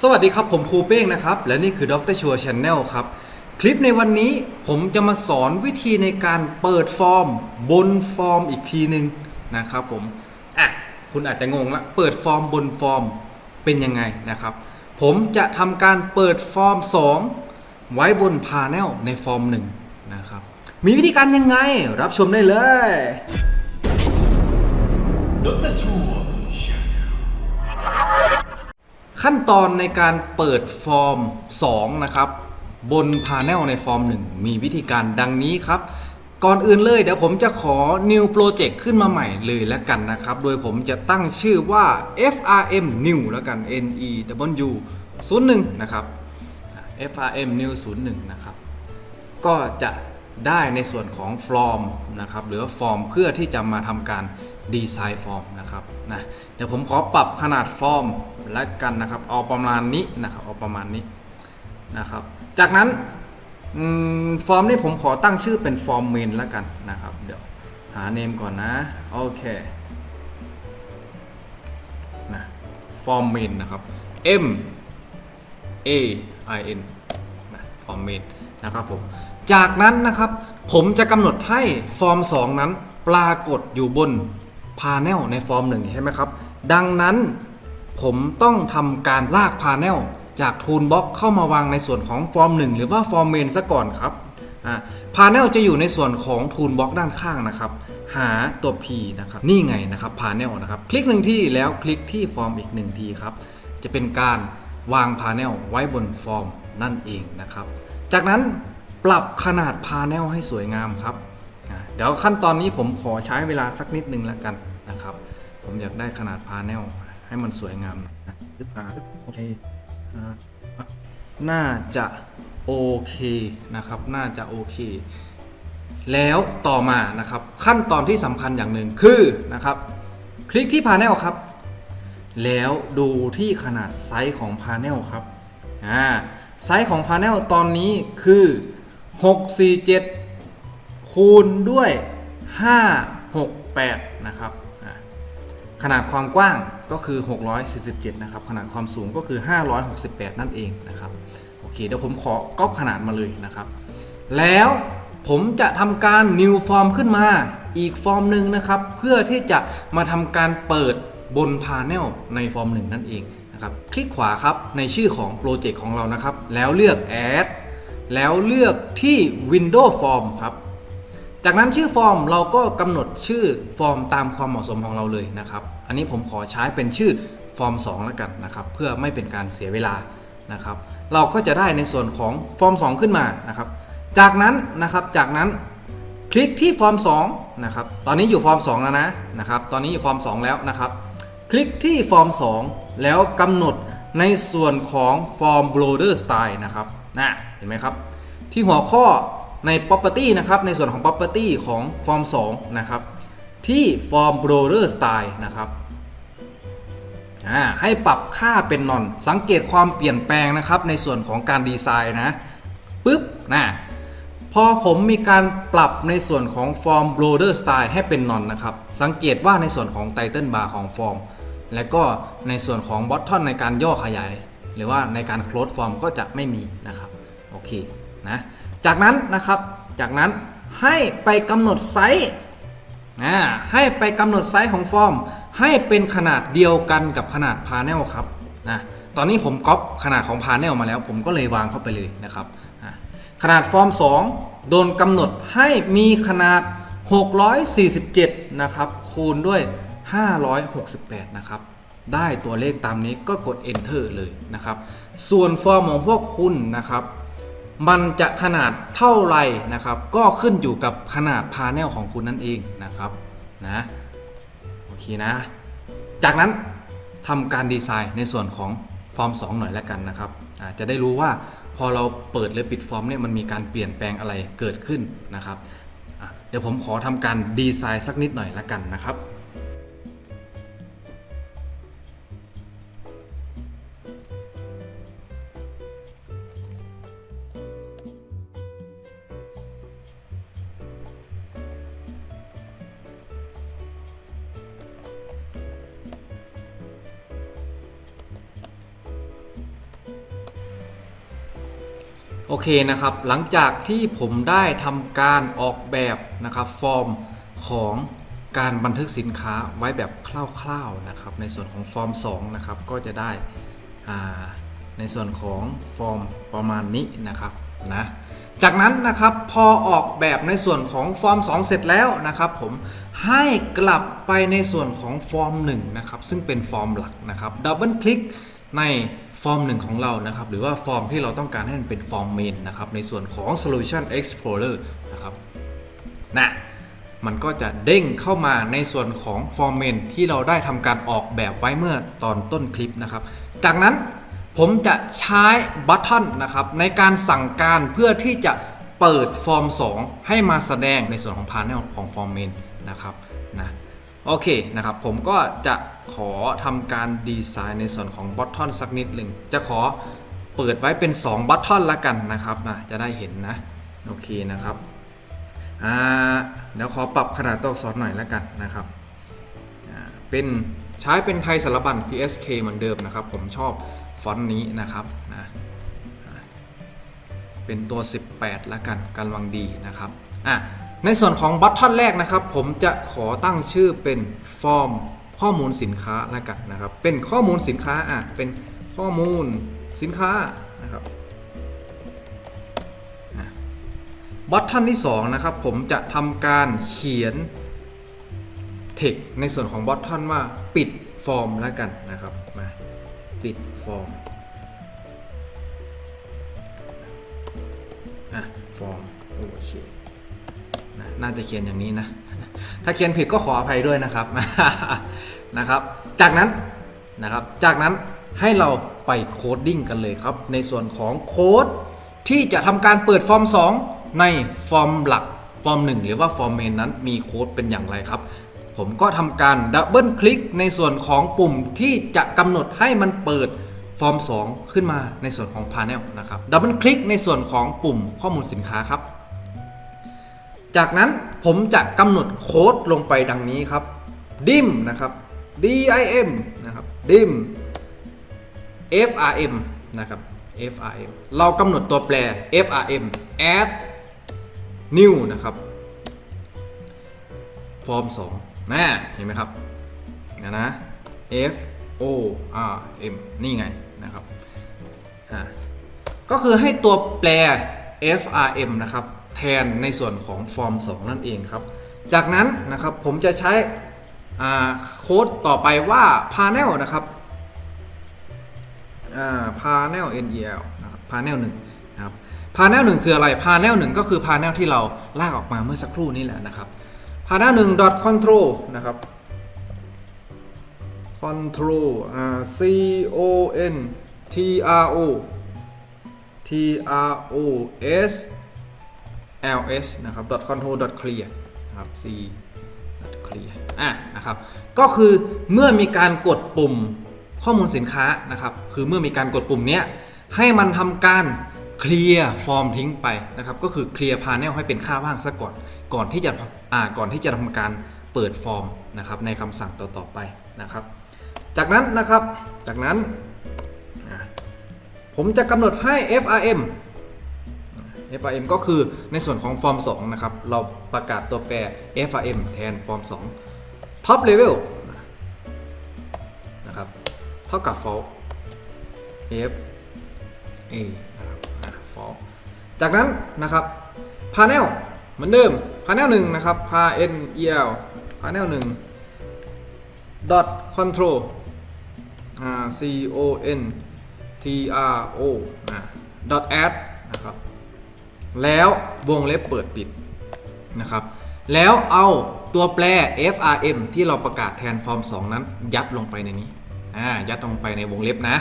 สวัสดีครับผมครูเป้งนะครับ และนี่คือดรชัวช n แนลครับ คลิปในวันนี้ผมจะมาสอนวิธีในการเปิดฟอร์ม บนฟอร์มอีกทีหนึ่งนะครับผมอะคุณอาจจะงงละเปิดฟอร์มบนฟอร์มเป็นยังไงนะครับ ผมจะทำการเปิดฟอร์ม 2 ไว้บนพา n นลในฟอร์ม1นะครับมีวิธีการยังไงรับชมได้เลยดรชัว ขั้นตอนในการเปิดฟอร์ม 2 นะครับ บนพา n นลในฟอร์ม 1 มีวิธีการดังนี้ครับ ก่อนอื่นเลยเดี๋ยวผมจะขอ new project ขึ้นมาใหม่เลยแล้วกันนะครับ โดยผมจะตั้งชื่อว่า FRM new แล้วกัน N E W 01 นะครับ FRM new 01 นะครับ ก็จะ ได้ในส่วนของฟอร์มนะครับหรือว่าฟอร์มเพื่อที่จะมาทำการดีไซน์ฟอร์มนะครับนะเดี๋ยวผมขอปรับขนาดฟอร์มและกันนะครับเอาประมาณนี้นะครับเอาประมาณนี้นะครับจากนั้นฟอร์มนี้ผมขอตั้งชื่อเป็นฟอร์มเมนแล้วกันนะครับเดี๋ยวหาเนมก่อนนะโอเคนะฟอร์มเมนนะครับ M A I N นะฟอร์มเมนนะครับผม จากนั้นนะครับ ผมจะกำหนดให้ฟอร์ม 2 นั้น ปรากฏอยู่บนพา n นลในฟอร์ม 1 ใช่ไหมครับ ดังนั้นผมต้องทำการลากพา n นลจากทูลบ็อกเข้ามาวางในส่วนของฟอร์ม 1 หรือว่าฟอร์มเมนซะก่อนครับพา n นลจะอยู่ในส่วนของทูลบ็อกด้านข้างนะครับ หาตัว P นะครับ นี่ไงนะครับพา n นลนะครับ คลิกหนึ่งที่แล้วคลิกที่ฟอร์มอีกหนึ่งทีครับ จะเป็นการวางพา n นลไว้บนฟอร์มนั่นเองนะครับ จากนั้น ปรับขนาดพา n นลให้สวยงามครับ เดี๋ยวขั้นตอนนี้ผมขอใช้เวลาสักนิดนึงแล้วกันนะครับ ผมอยากได้ขนาดพา n นลให้มันสวยงามหน่อยนะตึ๊บอ่าตึ๊บโอเคอ่าน่าจะโอเคนะครับ น่าจะโอเค แล้วต่อมานะครับ ขั้นตอนที่สำคัญอย่างหนึ่งคือนะครับ คลิกที่พา n นลครับ แล้วดูที่ขนาดไซส์ของพา n นลครับอ่าไซส์ของพา n นลตอนนี้คือ 647 คูณด้วย 568 นะครับขนาดความกว้างก็คือ 647 นะครับ ขนาดความสูงก็คือ 568 นั่นเองนะครับ โอเค เดี๋ยวผมขอก๊อปขนาดมาเลยนะครับ แล้วผมจะทำการ new form ขึ้นมาอีกฟอร์มหนึ่งนะครับ เพื่อที่จะมาทำการเปิดบนพา n นลในฟอร์มหนึ่งนั่นเองนะครับ คลิกขวาครับในชื่อของโปรเจกต์ของเรานะครับ แล้วเลือก add แล้วเลือกที่ window form ครับ จากนั้นชื่อฟอร์มเราก็กำหนดชื่อฟอร์มตามความเหมาะสมของเราเลยนะครับ อันนี้ผมขอใช้เป็นชื่อฟอร์ม 2 แล้วกันนะครับ เพื่อไม่เป็นการเสียเวลานะครับ เราก็จะได้ในส่วนของฟอร์ม 2 ขึ้นมานะครับ จากนั้นนะครับจากนั้นคลิกที่ฟอร์ม2นะครับ ตอนนี้อยู่ฟอร์ม 2 แล้วนะนะครับ ตอนนี้อยู่ฟอร์ม 2 แล้วนะครับ คลิกที่ฟอร์ม 2 แล้วกำหนดในส่วนของฟอร์ม border style นะครับ นะเห็นไหมครับ ที่หัวข้อใน property นะครับ ในส่วนของ property ของฟอร์ม2นะครับ ที่ฟอร์ม border style นะครับให้ปรับค่าเป็นนอน สังเกตความเปลี่ยนแปลงนะครับ ในส่วนของการดีไซน์นะปึ๊บนะพอผมมีการปรับในส่วนของฟอร์ม border style ให้เป็นนอนนะครับ สังเกตว่าในส่วนของ title bar ของฟอร์มและก็ในส่วนของ button ในการย่อขยาย หรือว่าในการ close form ก็จะไม่มีนะครับโอเคนะจากนั้นนะครับจากนั้นให้ไปกำหนดไซส์อ่าให้ไปกำหนดไซส์ของฟอร์ม ให้เป็นขนาดเดียวกันกับขนาดพา n นลครับนะตอนนี้ผมก๊อปขนาดของพา n นลมาแล้ว ผมก็เลยวางเข้าไปเลยนะครับอะขนาดฟอร์ม 2 โดนกำหนดให้มีขนาด 647 นะครับ คูณด้วย 568 นะครับ ได้ตัวเลขตามนี้ก็กด enter เลยนะครับ ส่วนฟอร์มของพวกคุณนะครับ มันจะขนาดเท่าไรนะครับ ก็ขึ้นอยู่กับขนาดพา n นลของคุณนั่นเองนะครับนะโอเคนะ จากนั้นทำการดีไซน์ในส่วนของฟอร์ม 2 หน่อยแล้วกันนะครับจะได้รู้ว่าพอเราเปิดหรือปิดฟอร์มเนี่ยมันมีการเปลี่ยนแปลงอะไรเกิดขึ้นนะครับ เดี๋ยวผมขอทำการดีไซน์สักนิดหน่อยแล้วกันนะครับ โอเคนะครับ หลังจากที่ผมได้ทำการออกแบบนะครับฟอร์มของการบันทึกสินค้าไว้แบบคร่าวๆนะครับในส่วนของฟอร์ม2นะครับก็จะได้ในส่วนของฟอร์มประมาณนี้นะครับนะจากนั้นนะครับพอออกแบบในส่วนของฟอร์ม 2 เสร็จแล้วนะครับ ผมให้กลับไปในส่วนของฟอร์ม1นะครับซึ่งเป็นฟอร์มหลักนะครับดับเบิลคลิกใน ฟอร์ม1ของเรานะครับหรือว่าฟอร์มที่เราต้องการให้มันเป็นฟอร์มเมนนะครับในส่วนของ Solution Explorer นะครับนะมันก็จะเด้งเข้ามาในส่วนของฟอร์มเมนที่เราได้ทำการออกแบบไว้เมื่อตอนต้นคลิปนะครับ จากนั้นผมจะใช้บัตทอนนะครับในการสั่งการเพื่อที่จะเปิดฟอร์ม 2 ให้มาแสดงในส่วนของพา n นลของฟอร์มเมนนะครับนะโอเคนะครับผมก็จะ ขอทำการดีไซน์ในส่วนของบัตทอนสักนิดหนึ่งจะขอเปิดไว้เป็น2บัตทอนละกันนะครับนะจะได้เห็นนะ โอเคนะครับอ่าเดี๋ยวขอปรับขนาดตัวอักษรหน่อยละกันนะครับอ่าเป็นใช้เป็นไทยสารบัญ PSK เหมือนเดิมนะครับ ผมชอบฟอนต์นี้นะครับนะเป็นตัว 18แล้วกันกำลังดีนะครับอะในส่วนของบัตทอนแรกนะครับ ผมจะขอตั้งชื่อเป็นฟอร์ม ข้อมูลสินค้าแล้วกันนะครับ เป็นข้อมูลสินค้าอะเป็นข้อมูลสินค้านะครับบัตทอนที่2นะครับผมจะทำการเขียนเทคในส่วนของบอททอนว่าปิดฟอร์มแล้วกันนะครับมาปิดฟอร์มอะฟอร์มโอเคน่าจะเขียนอย่างนี้นะ ถ้าเขียนผิดก็ขออภัยด้วยนะครับนะครับ จากนั้นนะครับจากนั้นให้เราไปโคดดิ้งกันเลยครับ ในส่วนของโค้ดที่จะทำการเปิดฟอร์ม 2 ในฟอร์มหลักฟอร์ม 1 หรือว่าฟอร์มเมนนั้นมีโค้ดเป็นอย่างไรครับ ผมก็ทำการดับเบิลคลิกในส่วนของปุ่มที่จะกำหนดให้มันเปิดฟอร์ม 2 ขึ้นมาในส่วนของ Panel นะครับดับเบิลคลิกในส่วนของปุ่มข้อมูลสินค้าครับ จากนั้นผมจะกำหนดโค้ดลงไปดังนี้ครับ dim นะครับ dim นะครับ dim frm นะครับ frm เรากำหนดตัวแปร frm add new นะครับฟอร์ม2นะเห็นไหมครับนะนะ F O R M นี่ไงนะครับ ก็คือให้ตัวแปร F R M นะครับ ทนในส่วนของฟอร์ม 2 นั่นเองครับ จากนั้นนะครับผมจะใช้โค้ดต่อไปว่า panel นะครับอ่า panel NEL นะครับ panel 1นะครับ panel 1 คืออะไร panel 1 ก็คือ panel ที่เราลากออกมาเมื่อสักครู่นี้แหละนะครับ panel 1 dot control นะครับ control อ่า c o n t r o t r o s l s นะครับ dot control dot clear นะครับ c dot clear อะนะครับ ก็คือเมื่อมีการกดปุ่มข้อมูลสินค้านะครับ คือเมื่อมีการกดปุ่มเนี้ยให้มันทำการเคลียร์ฟอร์มทิ้งไปนะครับ ก็คือเคลียร์พา n e l ให้เป็นค่าว่างซะก่อน ก่อนที่จะอ่าก่อนที่จะทำการเปิดฟอร์มนะครับในคำสั่งต่อๆไปนะครับ จากนั้นนะครับ จากนั้น ผมจะกำหนดให้ FRM FRM ก็คือในส่วนของฟอร์ม2นะครับ เราประกาศตัวแปร FRM แทนฟอร์ม2 Top Level นะครับ เท่ากับ false F A นะครับ false จากนั้นนะครับ Panel เหมือนเดิม Panel 1นะครับ Panel Panel 1 dot control C O N T R O อ่า dot add แล้ววงเล็บเปิดปิดนะครับ แล้วเอาตัวแปร FRM ที่เราประกาศแทนฟอร์ม 2 นั้น ยัดลงไปในนี้อ่ายัดลงไปในวงเล็บนะ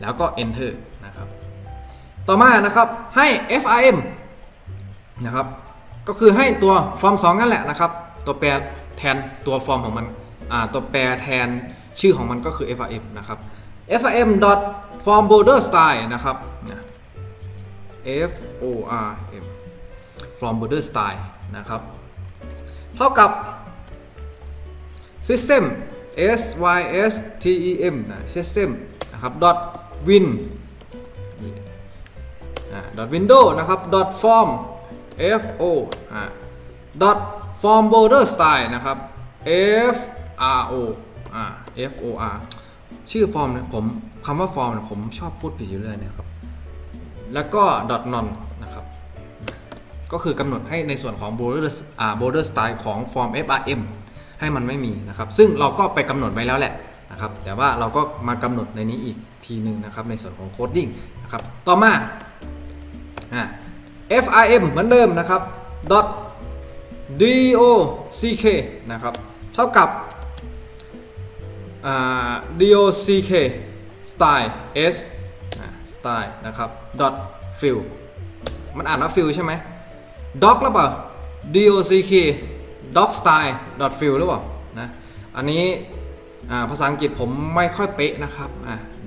แล้วก็ enter นะครับ ต่อมานะครับให้ FRM นะครับ ก็คือให้ตัวฟอร์ม 2 นั่นแหละนะครับ ตัวแปรแทนตัวฟอร์มของมันอ่าตัวแปรแทนชื่อของมันก็คือ FRM นะครับ FRM dot form border style นะครับนะ F O R M from border style นะครับ เท่ากับ system S Y S T E M นะ system นะครับ dot win dot window นะครับ dot form f o dot form border style นะครับ f r o f o r ชื่อฟอร์มเนี่ยผมคำว่าฟอร์มเนี่ยผมชอบพูดผิดอยู่เรื่อยนะครับ แล้วก็ dot non นะครับ ก็คือกำหนดให้ในส่วนของ border อ่า border style ของ form FRM ให้มันไม่มีนะครับ ซึ่งเราก็ไปกำหนดไว้แล้วแหละนะครับ แต่ว่าเราก็มากำหนดในนี้อีกทีหนึ่งนะครับ ในส่วนของ coding นะครับ ต่อมาอ่า FRM เหมือนเดิมนะครับ dot dock นะครับ เท่ากับ dock style s style นะครับ dot fill มันอ่านว่า fill ใช่ไหม doc หรือเปล่า dock doc style dot fill หรือเปล่านะอันนี้ภาษาอังกฤษผมไม่ค่อยเป๊ะนะครับ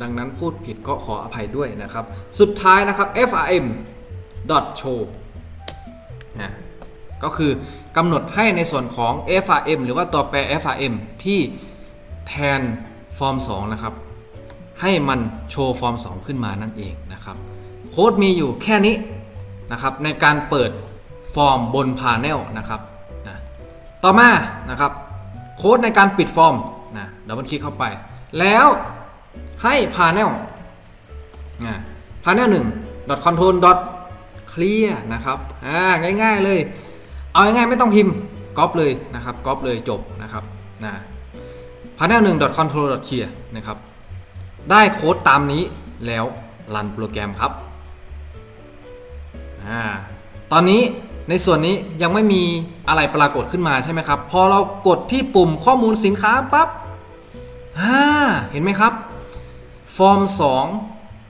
ดังนั้นพูดผิดก็ขออภัยด้วยนะครับ สุดท้ายนะครับ frm dot show นะก็คือกำหนดให้ในส่วนของ frm หรือว่าตัวแปร frm ที่แทนฟอร์ม 2 นะครับ ให้มันโชว์ฟอร์ม 2 ขึ้นมานั่นเองนะครับโค้ดมีอยู่แค่นี้นะครับในการเปิดฟอร์มบนพาเนลนะครับนะต่อมานะครับโค้ดในการปิดฟอร์มนะดับเบิลคลิกเข้าไป แล้วให้พาเนลนะพาเนลหนึ่ง dot control dot clear นะครับอ่าง่ายๆเลย เอาง่ายๆไม่ต้องพิมพ์ก๊อปเลยนะครับก๊อปเลยจบนะครับนะพาเนลหนึ่ง dot control dot clear นะครับ ได้โค้ดตามนี้แล้วรันโปรแกรมครับอตอนนี้ในส่วนนี้ยังไม่มีอะไรปรากฏขึ้นมาใช่ไหมครับ พอเรากดที่ปุ่มข้อมูลสินค้าปั๊บเห็นไหมครับ ฟอร์ม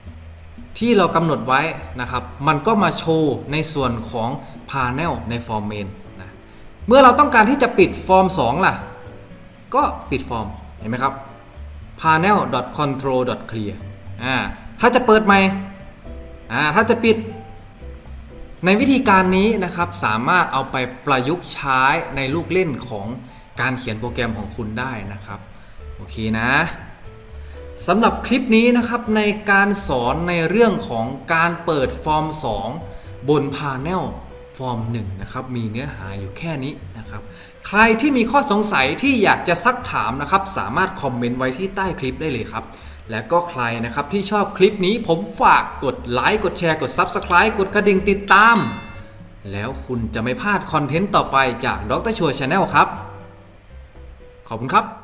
2 ที่เรากำหนดไว้นะครับ มันก็มาโชว์ในส่วนของ Panel ในฟอร์มเมนนะเมื่อเราต้องการที่จะปิดฟอร์ม 2 ล่ะ ก็ปิดฟอร์ม เห็นไหมครับ panel.control.clear อ่าถ้าจะเปิดใหม่อ่าถ้าจะปิด ในวิธีการนี้นะครับสามารถเอาไปประยุกต์ใช้ในลูกเล่นของการเขียนโปรแกรมของคุณได้นะครับ โอเคนะสำหรับคลิปนี้นะครับในการสอนในเรื่องของการเปิดฟอร์ม 2 บน Panel ฟอร์ม 1 นะครับ มีเนื้อหาอยู่แค่นี้นะครับ ใครที่มีข้อสงสัยที่อยากจะซักถามนะครับ สามารถคอมเมนต์ไว้ที่ใต้คลิปได้เลยครับ และก็ใครนะครับที่ชอบคลิปนี้ผมฝากกดไลค์กดแชร์กด Subscribe กดกระดิ่งติดตาม แล้วคุณจะไม่พลาดคอนเทนต์ต่อไปจากดรชัวร์ชาแนลครับ ขอบคุณครับ